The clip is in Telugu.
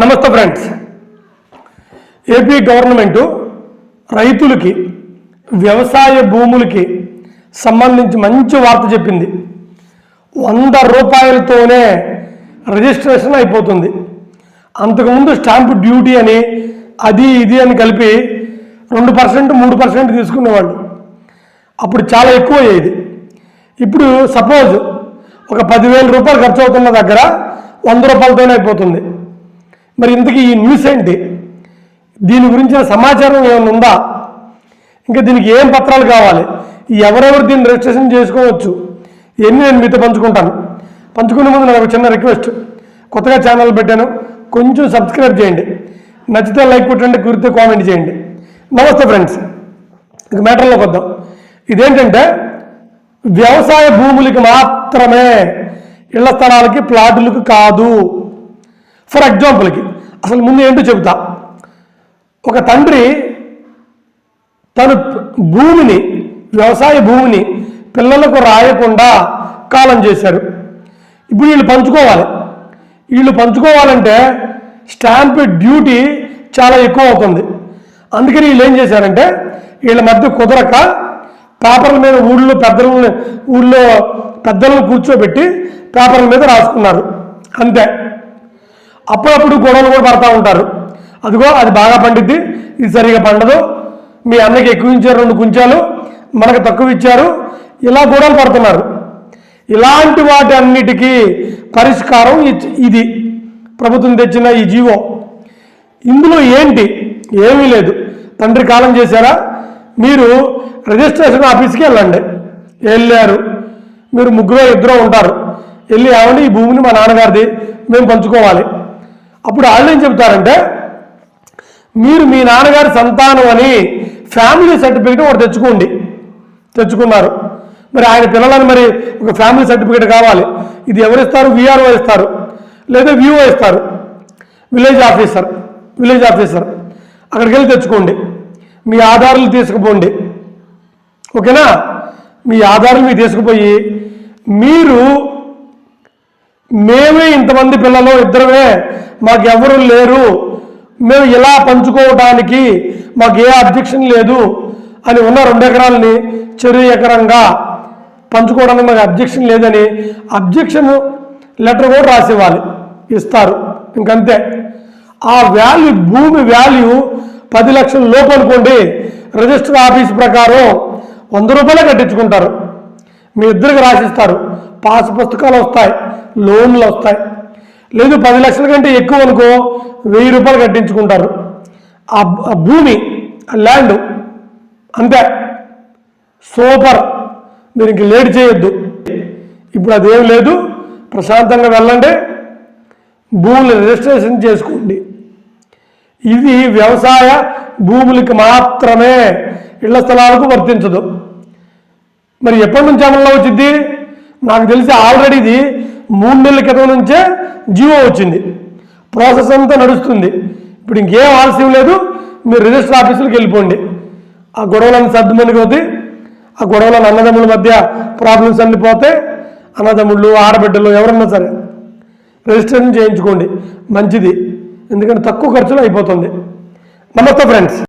నమస్తే ఫ్రెండ్స్. ఏపీ గవర్నమెంటు రైతులకి వ్యవసాయ భూములకి సంబంధించి మంచి వార్త చెప్పింది. వంద రూపాయలతోనే రిజిస్ట్రేషన్ అయిపోతుంది. అంతకుముందు స్టాంప్ డ్యూటీ అని అది ఇది అని కలిపి రెండు పర్సెంట్ మూడు పర్సెంట్ తీసుకునేవాళ్ళు. అప్పుడు చాలా ఎక్కువ అయ్యేది ఇప్పుడు సపోజ్ ఒక పదివేల రూపాయలు ఖర్చు అవుతున్న దగ్గర వంద రూపాయలతోనే అయిపోతుంది. మరి ఇంతకీ ఈ న్యూస్ ఏంటి? దీని గురించిన సమాచారం ఏమైనా ఉందా? ఇంకా దీనికి ఏం పత్రాలు కావాలి? ఎవరెవరు దీన్ని రిజిస్ట్రేషన్ చేసుకోవచ్చు? ఇవన్నీ నేను మీతో పంచుకుంటాను? పంచుకునే ముందు నాకు ఒక చిన్న రిక్వెస్ట్. కొత్తగా ఛానల్ పెట్టాను. కొంచెం సబ్స్క్రైబ్ చేయండి. నచ్చితే లైక్ కొట్టండి కురితే కామెంట్ చేయండి. నమస్తే ఫ్రెండ్స్. ఇక మ్యాటర్లోకి వద్దాం. ఇదేంటంటే వ్యవసాయ భూములకి మాత్రమే ఇళ్ళ స్థలాలకి ప్లాటులకు కాదు. ఫర్ ఎగ్జాంపుల్కి అసలు ముందు ఏంటో చెబుతా. ఒక తండ్రి తను భూమిని వ్యవసాయ భూమిని పిల్లలకు రాయకుండా కాలం చేశారు ఇప్పుడు వీళ్ళు పంచుకోవాలి. వీళ్ళు పంచుకోవాలంటే స్టాంప్ డ్యూటీ చాలా ఎక్కువ అవుతుంది. అందుకని వీళ్ళు ఏం చేశారంటే వీళ్ళ మధ్య కుదరక పేపర్ల మీద ఊళ్ళో పెద్దలను ఊళ్ళో పెద్దలను కూర్చోబెట్టి పేపర్ల మీద రాసుకున్నారు. అంతే. అప్పుడప్పుడు గొడవలు కూడా పడతా ఉంటారు. అదిగో అది బాగా పండిద్ది ఇది సరిగా పండదు మీ అన్నకి ఎక్కువ ఇచ్చారు రెండు కుంచాలు మనకు తక్కువ ఇచ్చారు ఇలా గొడవలు పడుతున్నారు. ఇలాంటి వాటి అన్నిటికీ పరిష్కారం ఇది. ప్రభుత్వం తెచ్చిన ఈ జీవో. ఇందులో ఏంటి? ఏమీ లేదు. తండ్రి కాలం చేశారా? మీరు రిజిస్ట్రేషన్ ఆఫీస్కి వెళ్ళండి. వెళ్ళారు. మీరు ముగ్గురు ఇద్దరు ఉంటారు. వెళ్ళి ఏమండి ఈ భూమిని మా నాన్నగారిది మేము పంచుకోవాలి. అప్పుడు వాళ్ళు ఏం చెప్తారంటే మీరు మీ నాన్నగారి సంతానం అని ఫ్యామిలీ సర్టిఫికేట్ ఒకటి తెచ్చుకోండి. తెచ్చుకున్నారు. మరి ఆయన పిల్లలని మరి ఒక ఫ్యామిలీ సర్టిఫికేట్ కావాలి. ఇది ఎవరిస్తారు విఆర్ఓ ఇస్తారు. లేదా విఓ ఇస్తారు. విలేజ్ ఆఫీసర్ విలేజ్ ఆఫీసర్ అక్కడికి వెళ్ళి తెచ్చుకోండి. మీ ఆధారాలు తీసుకుపోండి. ఓకేనా? మీ ఆధారాలు మీరు తీసుకుపోయి మీరు మేమే ఇంతమంది పిల్లలు ఇద్దరమే మాకెవరు లేరు. మేము ఇలా పంచుకోవడానికి మాకు ఏ అబ్జెక్షన్ లేదు అని ఉన్న రెండు ఎకరాలని చెరువు ఎకరంగా పంచుకోవడానికి మాకు అబ్జెక్షన్ లేదని అబ్జెక్షన్ లెటర్ కూడా రాసివ్వాలి ఇస్తారు. ఇంకంతే. ఆ వాల్యూ భూమి వాల్యూ పది లక్షల లోపు అనుకోండి రిజిస్టర్ ఆఫీస్ ప్రకారం వంద రూపాయలే కట్టించుకుంటారు. మీ ఇద్దరికి రాసిస్తారు. పాస్ పుస్తకాలు వస్తాయి. లోన్లు వస్తాయి. లేదు పది లక్షల కంటే ఎక్కువ అనుకో వెయ్యి రూపాయలు కట్టించుకుంటారు. ఆ భూమి ఆ ల్యాండ్ అంతే. సూపర్ మీరు ఇంక లేట్ చేయొద్దు. ఇప్పుడు అదేం లేదు ప్రశాంతంగా వెళ్ళండి. భూములు రిజిస్ట్రేషన్ చేసుకోండి. ఇది వ్యవసాయ భూములకి మాత్రమే ఇళ్ళ స్థలాలకు వర్తించదు. మరి ఎప్పటి నుంచి అమల్లో వచ్చింది? నాకు తెలిసి ఆల్రెడీ ఇది మూడు నెలల క్రితం నుంచే జియో వచ్చింది. ప్రాసెస్ అంతా నడుస్తుంది. ఇప్పుడు ఇంకేం ఆలస్యం లేదు. మీరు రిజిస్టర్ ఆఫీసులకు వెళ్ళిపోండి. ఆ గొడవలను సర్దుమని పోతే ఆ గొడవలను అన్నదమ్ముల మధ్య ప్రాబ్లమ్స్ అన్ని పోతే అన్నదమ్ముళ్ళు ఆడబిడ్డలు ఎవరన్నా సరే రిజిస్ట్రేషన్ చేయించుకోండి. మంచిది. ఎందుకంటే తక్కువ ఖర్చులో అయిపోతుంది. నమస్తే ఫ్రెండ్స్